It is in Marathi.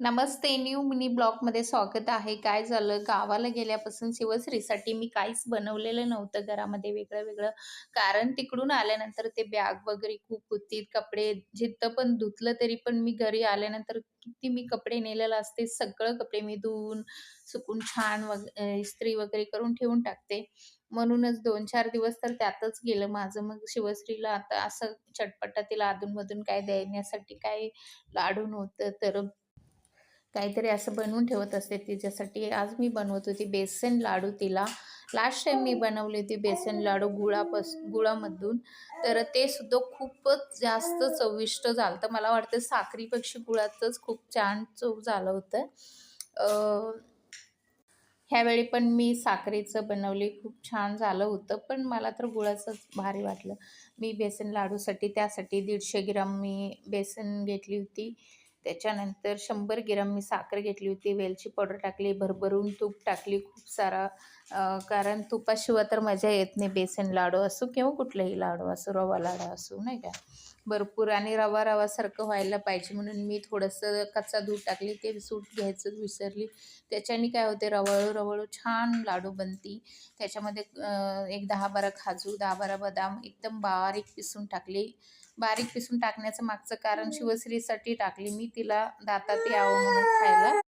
नमस्ते न्यू मिनी ब्लॉकमध्ये स्वागत आहे. काय झालं? गावाला गेल्यापासून शिवश्रीसाठी मी काहीच बनवलेलं नव्हतं. घरामध्ये वेगळं वेगळं कारण तिकडून आल्यानंतर ते बॅग वगैरे खूप होती. कपडे जिथं पण धुतलं तरी पण मी घरी आल्यानंतर किती मी कपडे नेलेलं असते. सगळं कपडे मी धुवून सुकून छान वग इस्त्री वगैरे करून ठेवून टाकते. म्हणूनच दोन चार दिवस तर त्यातच गेलं माझं. मग शिवश्रीला आता असं चटपटा तिला अधूनमधून काय देण्यासाठी काय लाडून होतं तर काहीतरी असं बनवून ठेवत असते तिच्यासाठी. आज मी बनवत होती बेसन लाडू तिला. लास्ट टाइम मी बनवली होती बेसन लाडू गुळापास गुळामधून. तर ते सुद्धा खूपच जास्त चविष्ट झालं तर मला वाटतं साखरीपेक्षा गुळाचंच खूप छान चव झालं होतं. ह्यावेळी पण मी साखरेचं बनवले. खूप छान झालं होतं पण मला तर गुळाचंच भारी वाटलं. मी बेसन लाडूसाठी त्यासाठी दीडशे ग्राम मी बेसन घेतली होती. त्याच्यानंतर शंभर ग्रॅम मी साखर घेतली होती वेलची पावडर टाकली भरभरून तूप टाकली खूप सारा. कारण तुपाशिवाय तर मजा येत नाही बेसन लाडू असो किंवा कुठलाही लाडू असो रवा लाडू असो नाही का? भरपूर आणि रवा रवासारखं व्हायला पाहिजे म्हणून मी थोडंसं कच्चा दूध टाकली ते सूट घ्यायचं विसरली. त्याच्याने काय होते रवळू रवळू छान लाडू बनती. त्याच्यामध्ये एक दहा बारा खाजू दहा बारा बदाम एकदम बारीक पिसून टाकली. बारीक पिसून टाकण्याचं मागचं कारण शिवश्रीसाठी टाकली मी तिला दातात यावं म्हणून खायला.